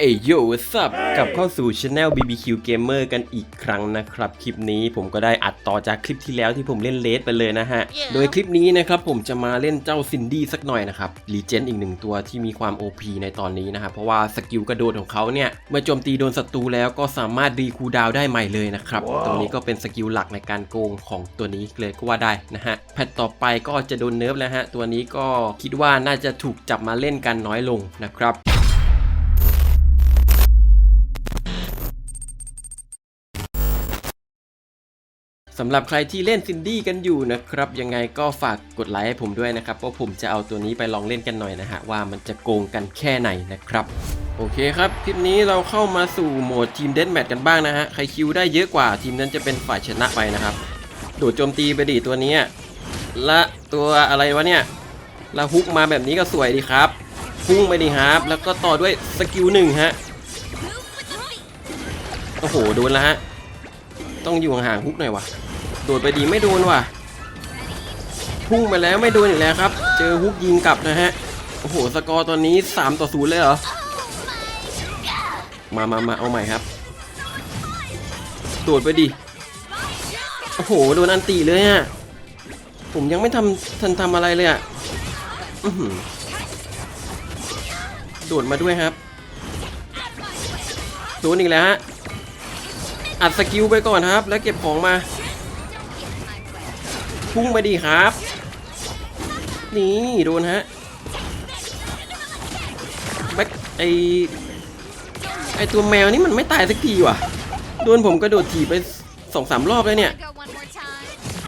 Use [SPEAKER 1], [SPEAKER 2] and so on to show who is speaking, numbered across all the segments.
[SPEAKER 1] เอยโย่ซับกลับเข้าสู่ช anel BBQ Gamer กันอีกครั้งนะครับ คลิปนี้ผมก็ได้อัดต่อจากคลิปที่แล้วที่ผมเล่นเลสไปเลยนะฮะ โดยคลิปนี้นะครับผมจะมาเล่นเจ้าซินดี้สักหน่อยนะครับรีเจนอีกหนึ่งตัวที่มีความ OP ในตอนนี้นะครับเพราะว่าสกิลกระโดดของเขาเนี่ย เมื่อโจมตีโดนศัตรูแล้วก็สามารถรีคูลดาวน์ได้ใหม่เลยนะครับตรงนี้ก็เป็นสกิลหลักในการโกงของตัวนี้เลยก็ว่าได้นะฮะแพทต่อไปก็จะโดนเนิร์ฟแล้วฮะตัวนี้ก็คิดว่าน่าจะถูกจับมาเล่นกันน้อยลงนะครับ สำหรับใครที่เล่นซินดี้กันอยู่นะครับ ยังไงก็ฝากกดไลค์ให้ผมด้วยนะครับเพราะผมจะเอาตัวนี้ไปลองเล่นกันหน่อยนะฮะ ว่ามันจะโกงกันแค่ไหนนะครับ โอเคครับ คลิปนี้เราเข้ามาสู่โหมดทีมเดนแมทกันบ้างนะฮะ ใครคิวได้เยอะกว่าทีมนั้นจะเป็นฝ่ายชนะไปนะครับ โดดโจมตีไปดิตัวนี้และตัวอะไรวะเนี่ยแล้วฮุกมาแบบนี้ก็สวยดีครับพุ่งไปดีครับ แล้วก็ต่อด้วยสกิลหนึ่งฮะโอ้โหโดนแล้วฮะต้องอยู่ห่างๆฮุกหน่อยวะ โดดไปดีไม่โดนว่ะ พุ่งไปแล้วไม่โดนอีกแล้วครับ เจอฮุกยิงกลับนะฮะ โอ้โห สกอร์ตอนนี้ 3 ต่อ0เลยเหรอ มามามาเอาใหม่ครับ โดดไปดิโอ้โห โดนอันตีเลยฮะ ผมยังไม่ทำทันทำอะไรเลยอะโดดมาด้วยครับโดนอีกแล้วฮะอัดสกิลไปก่อนครับ แล้วเก็บของมา พุ่งไปดีครับ นี่โดนฮะแบ็คไอไอตัวแมวนี่มันไม่ตายสักทีว่ะ โดนผมกระโดดถีบไปสองสามรอบแล้วเนี่ย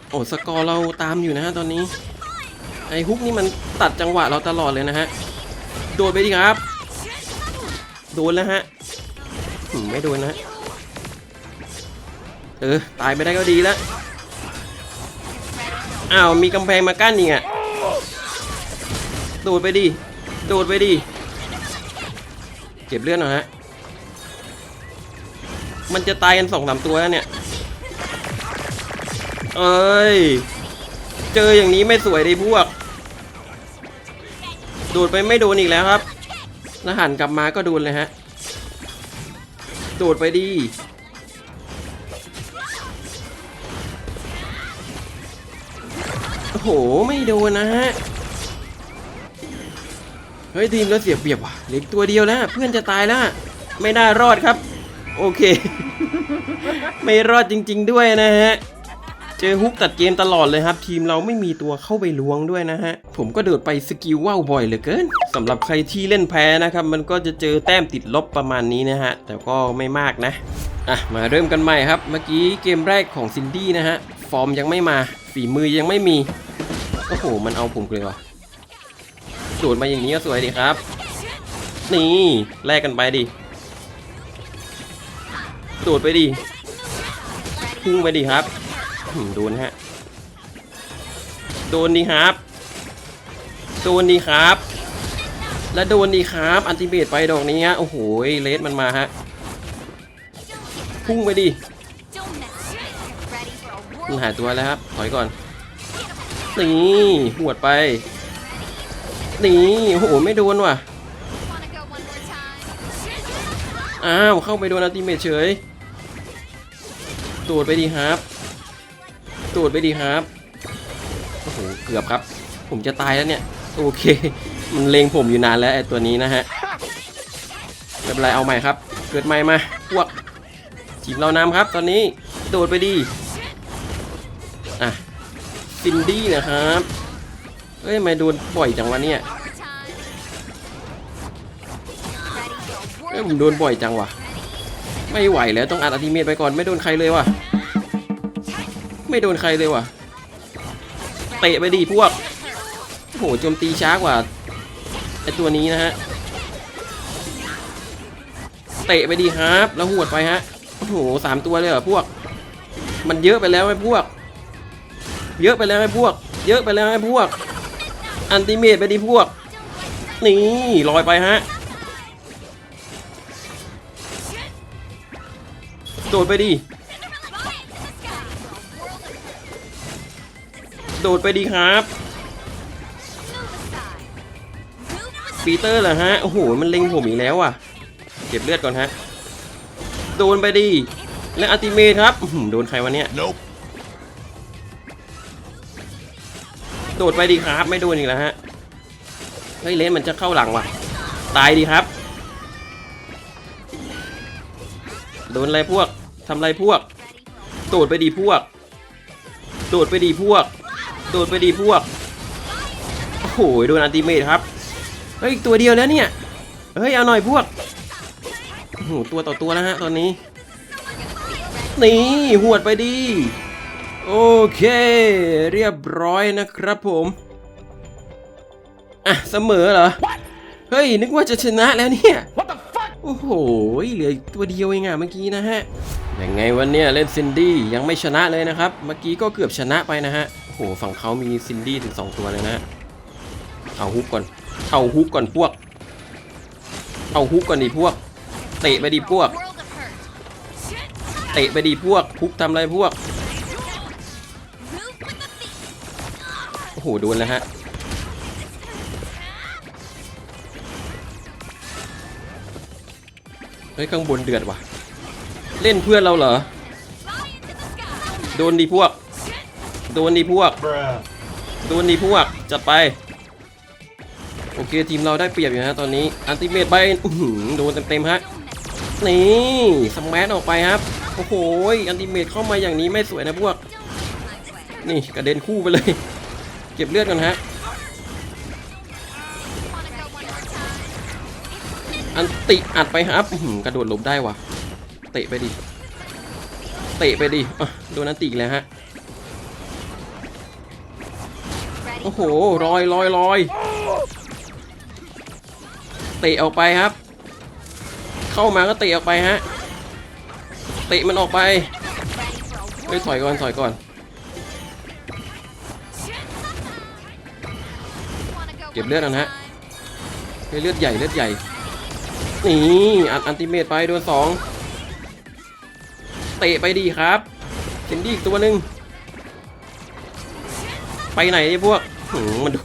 [SPEAKER 1] โอ้สกอร์เราตามอยู่นะฮะตอนนี้ ไอฮุกนี่มันตัดจังหวะเราตลอดเลยนะฮะ โดดไปดีครับ โดนแล้วฮะไม่โดนนะฮะเออ ตายไปได้ก็ดีแล้ว อ้าวมีกำแพงมากั้นอีกอะโดดไปดิโดดไปดิเก็บเลือดหน่อยฮะมันจะตายกันสองสามตัวแล้วเนี่ยเอ้ยเจออย่างนี้ไม่สวยเลยพวก โดดไปไม่โดนอีกแล้วครับแล้วหันกลับมาก็โดนเลยฮะ โดดไปดี โอ้โหไม่โดนนะฮะ เฮ้ยทีมเราเสียเปรียบว่ะเหล็กตัวเดียวแล้วเพื่อนจะตายแล้ว ไม่น่ารอดครับ โอเค ไม่รอดจริง ๆ ด้วยนะฮะเจอฮุกตัดเกมตลอดเลยครับ ทีมเราไม่มีตัวเข้าไปล้วงด้วยนะฮะ ผมก็เดินไปสกิลว่าวบ่อยเหลือเกินสำหรับใครที่เล่นแพ้นะครับ มันก็จะเจอแต้มติดลบประมาณนี้นะฮะ แต่ก็ไม่มากนะ อะ มาเริ่มกันใหม่ครับ เมื่อกี้เกมแรกของซินดี้นะฮะ ฟอร์มยังไม่มา ฝีมือยังไม่มี อ้โห มันเอาผมเลยว่ะโดดมาอย่างนี้ก็สวยดีครับ นี่แลกกันไปดิโดดไปดิพุ่งไปดิครับหืมโดนฮะโดนดีครับโดนดีครับ และโดนดีครับ อันติเบตไปดอกนี้ฮะโอ้โหเลสมันมาฮะพุ่งไปดิ
[SPEAKER 2] Don't mess with me. Ready for a
[SPEAKER 1] มัน
[SPEAKER 2] whirl?
[SPEAKER 1] หายตัวแล้วครับถอยก่อน นี่หวดไป นี่โอ้โหไม่โดนว่ะ อ้าว เข้าไปโดนอัลติเมทเฉยโดดไปดีครับโดดไปดีครับ โอ้โห เกือบครับ ผมจะตายแล้วเนี่ย โอเค มันเลงผมอยู่นานแล้วไอ้ตัวนี้นะฮะไม่เป็นไรเอาใหม่ครับ เกิดใหม่มาพวกทีมเราน้ำครับ ตอนนี้ โดดไปดี ซินดี้นะครับเอ้ยทำไม่โดนบ่อยจังวะเนี่ยเอ้ยผมโดนบ่อยจังวะไม่ไหวแล้วต้องอัดอัติเมทไปก่อนไม่โดนใครเลยวะไม่โดนใครเลยวะเตะไปดิพวกโอ้โหโจมตีช้ากว่าไอตัวนี้นะฮะเตะไปดีครับ แล้วหวดไปฮะโอ้โหสามตัวเลยเหรอพวก มันเยอะไปแล้วไอ้พวก เยอะไปแล้วไอ้พวก เยอะไปแล้วไอ้พวก อันติเมตไปดิพวก นี่ลอยไปฮะ โดดไปดิ โดดไปดีครับ ปีเตอร์เหรอฮะ โอ้โห มันเล็งผมอีกแล้วอะ เก็บเลือดก่อนฮะ โดนไปดี และอัลติเมทครับโดนใครวะเนี่ย
[SPEAKER 3] Nope.
[SPEAKER 1] โดดไปดีครับไม่โดนอีกแล้วฮะเฮ้ยเลนมันจะเข้าหลังว่ะ ตายดีครับโดนอะไรพวกทำอะไรพวก โดดไปดีพวก โดดไปดีพวก โดดไปดีพวกโอ้โหโดนอันติเมทครับเฮ้ยตัวเดียวแล้วเนี่ยเฮ้ยเอาหน่อยพวกโอ้โหตัวต่อตัวแล้วฮะตอนนี้นี่หวดไปดี โอเค เรียบร้อยนะครับผมอะเสมอเหรอ เฮ้ย นึกว่าจะชนะแล้วเนี่ย โอ้โห เหลือตัวเดียวเองอะเมื่อกี้นะฮะยังไงวันเนี้ยเล่นซินดี้ยังไม่ชนะเลยนะครับ เมื่อกี้ก็เกือบชนะไปนะฮะ โอ้โห ฝั่งเขามีซินดี้ถึง 2 ตัวเลยนะเอาฮุกก่อนเอาฮุกก่อนพวก เอาฮุกก่อนดิพวก เตะไปดิพวก เตะไปดิพวกฮุกทำอะไรพวก โอ้โหโดนแล้วฮะเฮ้ยข้างบนเดือดว่ะ เล่นเพื่อนเราเหรอ โดนดีพวก โดนดีพวก โดนดีพวกจัดไป โอเคทีมเราได้เปรียบอยู่นะตอนนี้อันติเมตไปอื้อโดนเต็มๆฮะนี่สแมัออกไปครับโอ้โหอันติเมตเข้ามาอย่างนี้ไม่สวยนะพวก นี่กระเด็นคู่ไปเลย เก็บเลือดกันฮะอันติอัดไปครับกระโดดหลบได้วะเตะไปดิเตะไปดิโดนอันติแล้วฮะโอ้โหลอยลอยลอยเตะออกไปครับ เข้ามาก็เตะออกไปฮะเตะมันออกไป
[SPEAKER 2] Ready for a
[SPEAKER 1] เฮ้ยถอยก่อนถอยก่อน เก็บเลือดนฮะฮะเลือดใหญ่เลือดใหญ่ นี่อันอันติเมตไปโดนสองเตะไปดีครับเห็นดีอีกตัวหนึ่งไปไหนไอ้พวกมันดู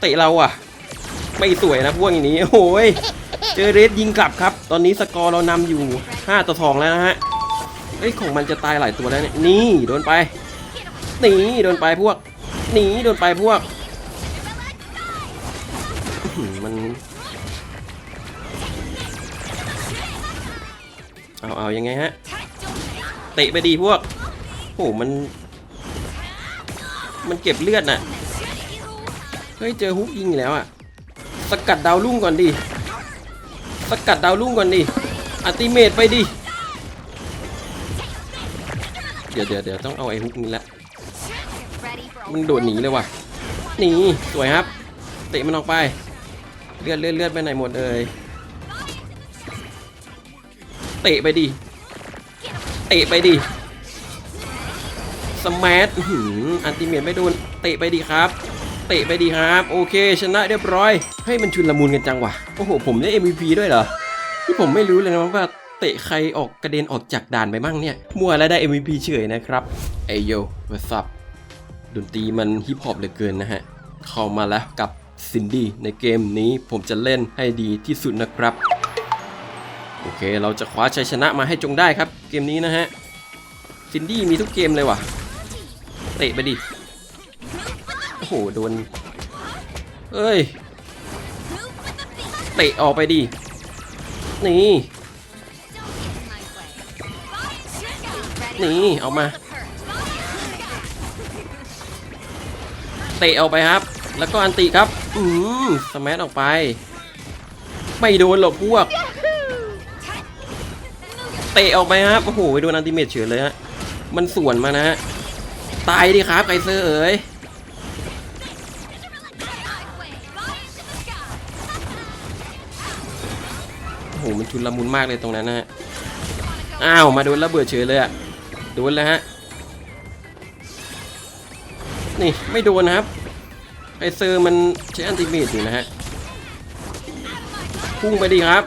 [SPEAKER 1] เตะเราอะ ไม่สวยนะพวกอย่างนี้โอ้ยเจอเรดยิงกลับครับ ตอนนี้สกอร์เรานำอยู่ 5 ต่อ 2 แล้วนะฮะเอ้ของมันจะตายหลายตัวแล้วเนี่ยนี่โดนไป นี่โดนไปพวก นี่โดนไปพวก มัน เอาเอายังไงฮะ เตะไปดีพวกโอ้โหมัน มันเก็บเลือดน่ะ เฮ้ย เจอฮุกยิงแล้วอะ สกัดดาวรุ่งก่อนดิ สกัดดาวรุ่งก่อนดิ อัติเมตไปดิ เดี๋ยวเดี๋ยวเดี๋ยวต้องเอาไอ้ฮุกนี้ละ มันโดดหนีเลยว่ะ หนี สวยครับ เตะมันออกไป เลือดเลือดเลือดไปไหนหมดเลยเตะไปดิเตะไปดิสมาร์ทอันติเมตไม่โดนเตะไปดีครับเตะไปดีครับโอเค ชนะเรียบร้อย ให้มันชุนละมุนกันจังวะโอ้โหผมได้ MVP ด้วยเหรอที่ผมไม่รู้เลยนะว่าเตะใครออกกระเด็นออกจากด่านไปบ้างเนี่ย มัวแล้วได้ MVP เฉยนะครับไอโย what's up ดนตรีมันฮิปฮอปเหลือเกินนะฮะ เข้ามาแล้วกับ ซินดี้ในเกมนี้ผมจะเล่นให้ดีที่สุดนะครับ โอเคเราจะคว้าชัยชนะมาให้จงได้ครับ เกมนี้นะฮะซินดี้มีทุกเกมเลยว่ะเตะไปดิโอ้โหโดนเอ้ยเตะออกไปดินี่นี่เอามาเตะออกไปครับ แล้วก็อันติครับ อืมสมัออกไป ไม่โดนหรอกพวก เตะออกไปครับ โอ้โหโดนอันติเมตเฉยเลยฮะ มันสวนมานะฮะ ตายดิครับไกเซอร์เอ๋ยโอ้โห มันชุนละมุนมากเลยตรงนั้นนะฮะ อ้าว มาโดนระเบิดเฉยเลยอะโดนแล้วฮะ นี่ไม่โดนนะครับ ไอเซอร์มันใช้อันติเมตอยู่นะฮะ พุ่งไปดีครับ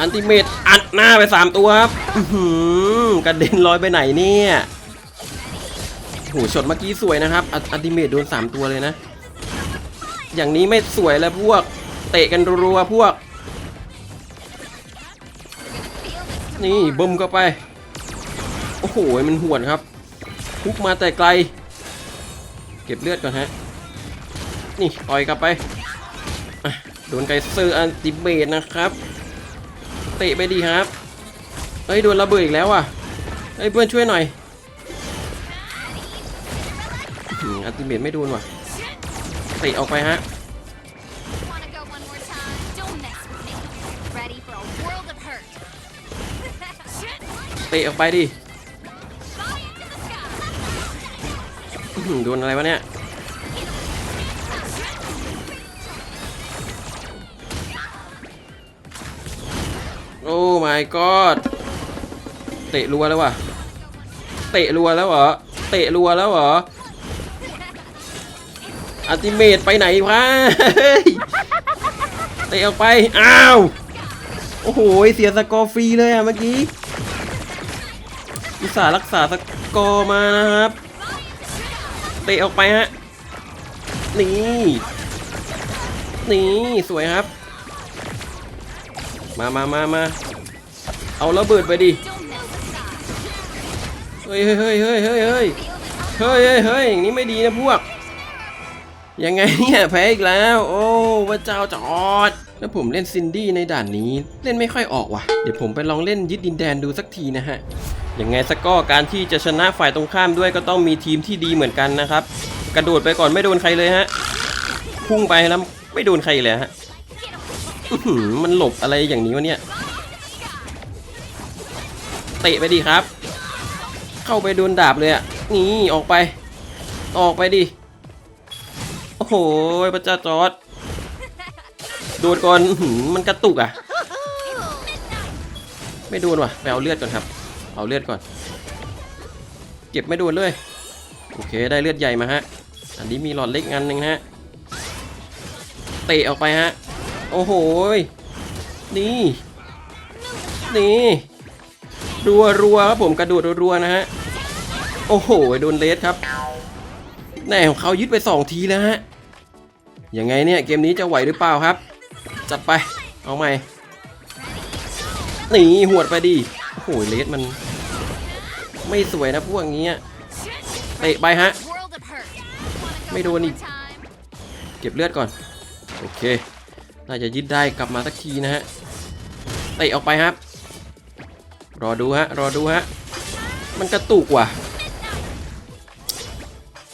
[SPEAKER 1] อันติเมตอัดหน้าไป3ตัวครับหือกระเด็นลอยไปไหนเนี่ยโอ้โหช็อตเมื่อกี้สวยนะครับ อันติเมตโดน3ตัวเลยนะ อย่างนี้ไม่สวยแล้วพวก เตะกันรัวๆพวก นี่บึมเข้าไป โอ้โห มันหวนครับ พุกมาแต่ไกล เก็บเลือดก่อนฮะ นี่ต่อยกลับไปอะโดนไกเซอร์อันติเบตนะครับ เตะไปดีครับ เฮ้ยโดนระเบิดอีกแล้วอะ เฮ้ยเพื่อนช่วยหน่อยอื้อหืออันติเบตไม่โดนว่ะ เตะออกไปฮะ
[SPEAKER 2] Wanna go one more time? Don't mess with me. Ready for a world of hurt.
[SPEAKER 1] เตะออกไปดิ โดนอะไรวะเนี่ยโอ้ my god เตะรัวแล้วว่ะเตะรัวแล้วเหรอ เตะรัวแล้วเหรออัติเมตไปไหนวะเฮ้ยเตะออกไป อ้าว โอ้โห เสียสกอร์ฟรีเลยอะเมื่อกี้อุตส่าห์รักษาสกอร์มานะครับ เตะออกไปฮะ นี่ นี่ สวยครับ มามามามาเอาระเบิดไปดิเฮ้ยเฮ้ยเฮ้ยเฮ้ยเฮ้ยเฮ้ยเฮ้ยเฮ้ยเฮ้ยอย่างนี้ไม่ดีนะพวก ยังไงเนี่ยแพ้อีกแล้ว โอ้พระเจ้าจอดแล้วผมเล่นซินดี้ในด่านนี้ เล่นไม่ค่อยออกว่ะ เดี๋ยวผมไปลองเล่นยึดดินแดนดูสักทีนะฮะ ยังไงสกก็การที่จะชนะฝ่ายตรงข้ามด้วยก็ต้องมีทีมที่ดีเหมือนกันนะครับ กระโดดไปก่อนไม่โดนใครเลยฮะ พุ่งไปแล้วไม่โดนใครเลยฮะมันหลบอะไรอย่างนี้วะเนี่ย เตะไปดีครับ เข้าไปโดนดาบเลยอะ นี่ออกไป ออกไปดิ โอ้โหพระเจ้าจอดโดนก่อนมันกระตุกอะ ไม่โดนว่ะไปเอาเลือดก่อนครับ เอาเลือดก่อน เก็บไม่โดนเลย โอเคได้เลือดใหญ่มาฮะ อันนี้มีหลอดเล็กอันหนึ่งฮะ เตะออกไปฮะ โอ้โห นี่ นี่ รัวรัวๆครับผมกระโดดรัวๆนะฮะ โอ้โหโดนเลสครับแน่ของเขายึดไปสองทีแล้วฮะ ยังไงเนี่ยเกมนี้จะไหวหรือเปล่าครับ จัดไป เอาใหม่ นี่หวดไปดิโอ้โหเลสมัน ไม่สวยนะพวกนี้อะเตะไปฮะ ไม่โดนอีก เก็บเลือดก่อน โอเค น่าจะยึดได้กลับมาสักทีนะฮะ เตะออกไปครับ รอดูฮะ รอดูฮะ มันกระตุกว่ะ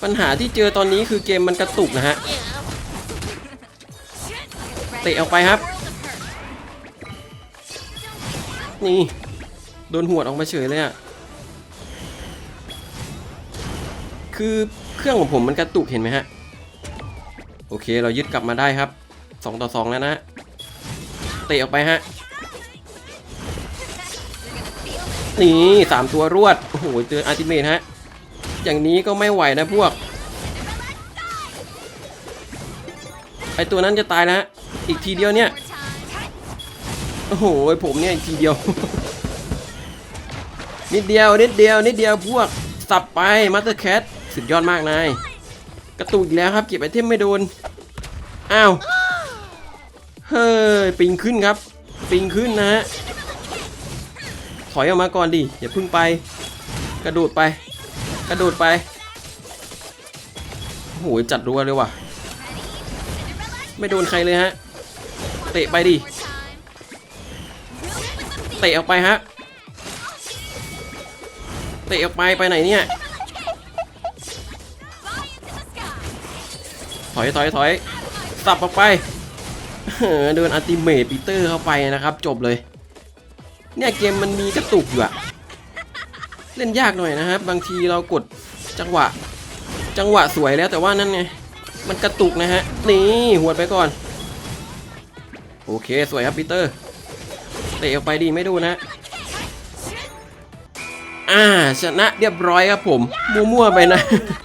[SPEAKER 1] ปัญหาที่เจอตอนนี้คือเกมมันกระตุกนะฮะ เตะออกไปครับ นี่ โดนหัวออกมาเฉยเลยอะ คือเครื่องของผมมันกระตุกเห็นไหมฮะ โอเคเรายึดกลับมาได้ครับ 2 ต่อ 2 แล้วนะฮะเตะออกไปฮะ นี่สามตัวรวด โอ้โหเจออาร์ติเมทฮะ อย่างนี้ก็ไม่ไหวนะพวก ไอตัวนั้นจะตายแล้วฮะอีกทีเดียวเนี่ย โอ้โหผมเนี่ยอีกทีเดียว นิดเดียวนิดเดียวนิดเดียวพวกสับไปมาสเตอร์แคท สุดยอดมากนายกระตุกอีกแล้วครับเก็บไอเทมไม่โดน อ้าว เฮ้ยปิงขึ้นครับ ปิงขึ้นนะฮะ ถอยออกมาก่อนดิ อย่าพึ่งไป กระโดดไป กระโดดไปโอ้โหจัดรัวเลยว่ะ ไม่โดนใครเลยฮะ เตะไปดิ เตะออกไปฮะ เตะออกไปไปไหนเนี่ย ถอยถอยถอยสับออกไปเออโดนอัติเมทปีเตอร์เข้าไปนะครับ จบเลย เนี่ยเกมมันมีกระตุกอยู่อะเล่นยากหน่อยนะครับ บางทีเรากดจังหวะ จังหวะสวยแล้วแต่ว่านั่นไงมันกระตุกนะฮะนี่หวดไปก่อน โอเคสวยครับปีเตอร์เตะออกไปดีไม่ดูนะ อ่า ชนะเรียบร้อยครับผม มั่วๆไปนะ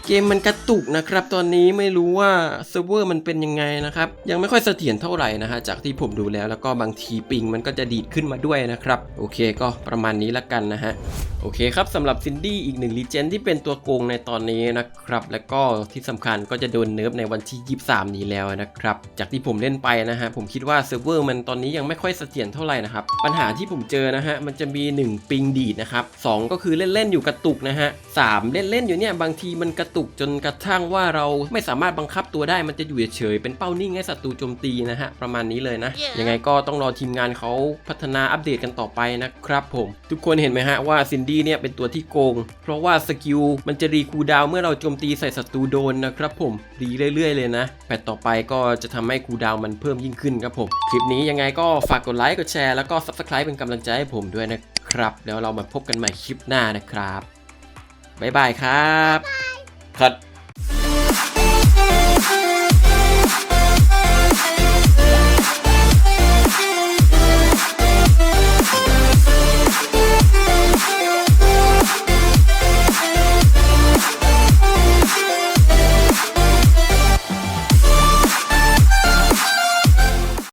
[SPEAKER 1] เกมมันกระตุกนะครับ ตอนนี้ไม่รู้ว่าเซิร์ฟเวอร์มันเป็นยังไงนะครับ ยังไม่ค่อยเสถียรเท่าไหร่นะฮะ จากที่ผมดูแล้วแล้วก็บางทีปิงมันก็จะดีดขึ้นมาด้วยนะครับ โอเคก็ประมาณนี้ละกันนะฮะ โอเคครับสำหรับซินดี้อีกหนึ่งลีเจนที่เป็นตัวโกงในตอนนี้นะครับ และก็ที่สำคัญก็จะโดนเนิร์ฟในวันที่ 23 นี้แล้วนะครับ จากที่ผมเล่นไปนะฮะ ผมคิดว่าเซิร์ฟเวอร์มันตอนนี้ยังไม่ค่อยเสถียรเท่าไหร่นะครับ ปัญหาที่ผมเจอนะฮะ มันจะมี 1 ปิงดีดนะครับสก็คือเล่นๆอยู่กระตุกนะฮะสามเล่นๆอยู่เนี่ยบางทีมันกระตุกจนกระทั่งว่าเราไม่สามารถบังคับตัวได้มันจะอยู่เฉยๆเป็นเป้านิ่งให้ศัตรูโจมตีนะฮะประมาณนี้เลยนะยังไงก็ต้องรอทีมงานเขาพัฒนาอัปเดตกันต่อไปนะครับผม ทุกคนเห็นไหมฮะว่าซินดี้เนี่ยเป็นตัวที่โกง เพราะว่าสกิลมันจะรีคูลดาวน์เมื่อเราโจมตีใส่ศัตรูโดนนะครับผมรีเรื่อยๆ เลยนะแพทต่อไปก็จะทำให้คูลดาวน์มันเพิ่มยิ่งขึ้นครับผม คลิปนี้ยังไงก็ฝากกดไลค์กดแชร์แล้วก็ Subscribe เป็นกำลังใจให้ผมด้วย นะครับแล้วเรามาพบกันใหม่คลิปหน้านะครับ บ๊ายบายครับคัด